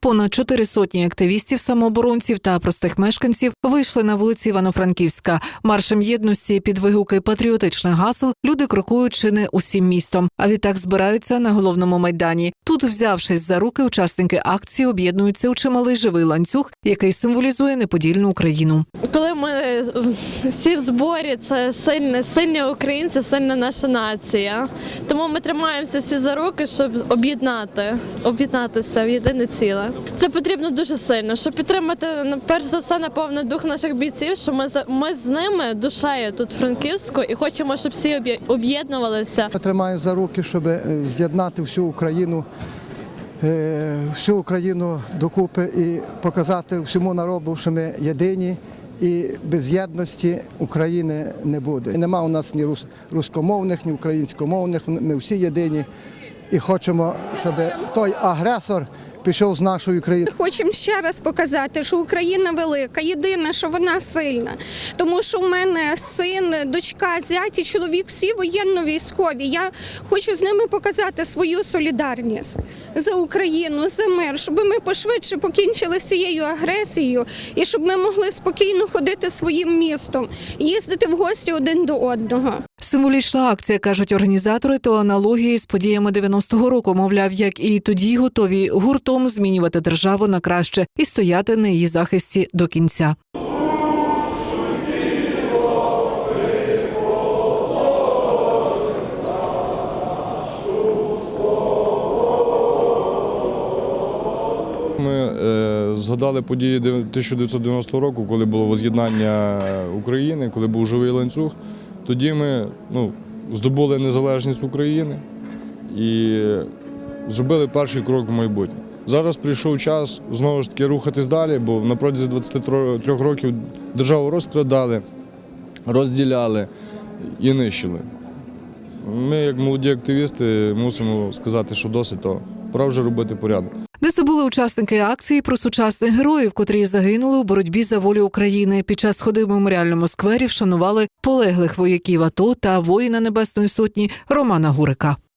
понад чотири сотні активістів, самооборонців та простих мешканців вийшли на вулиці Івано-Франківська. Маршем єдності під вигуки патріотичних гасел люди крокують чи не усім містом. А відтак збираються на головному майдані. Тут, взявшись за руки, учасники акції об'єднуються у чималий живий ланцюг, який символізує неподільну Україну. Коли ми е, всі в зборі, це сильні, сильні українці, сильна наша нація. Тому ми тримаємося всі за руки, щоб об'єднати, об'єднатися в єдине ціле. Це потрібно дуже сильно, щоб підтримати перш за все, напевно, дух наших бійців, що ми ми з ними душею тут Франківську і хочемо, щоб всі об'єднувалися. Тримаю за руки, щоб е, з'єднати всю Україну, е, всю Україну докупи і показати всьому народу, що ми єдині. І без єдності України не буде. І нема у нас ні рускомовних, ні українськомовних. Ми всі єдині і хочемо, щоб той агресор пішов з нашої країни. Хочемо ще раз показати, що Україна велика, єдине, що вона сильна. Тому що в мене син, дочка, зять і чоловік всі воєнно-військові. Я хочу з ними показати свою солідарність за Україну, за мир, щоб ми пошвидше покінчили з цією агресією і щоб ми могли спокійно ходити своїм містом, їздити в гості один до одного. Символічна акція, кажуть організатори, то аналогії з подіями 90-го року, мовляв, як і тоді готові гуртом змінювати державу на краще і стояти на її захисті до кінця. Ми е, згадали події 1990 року, коли було воз'єднання України, коли був живий ланцюг. Тоді ми ну, здобули незалежність України і зробили перший крок в майбутнє. Зараз прийшов час знову ж таки рухатись далі, бо на протязі 23 років державу розкрадали, розділяли і нищили. Ми, як молоді активісти, мусимо сказати, що досить того. Пора вже робити порядок. Не забули учасники акції про сучасних героїв, котрі загинули у боротьбі за волю України. Під час ходи в меморіальному сквері вшанували полеглих вояків АТО та воїна Небесної Сотні Романа Гурика.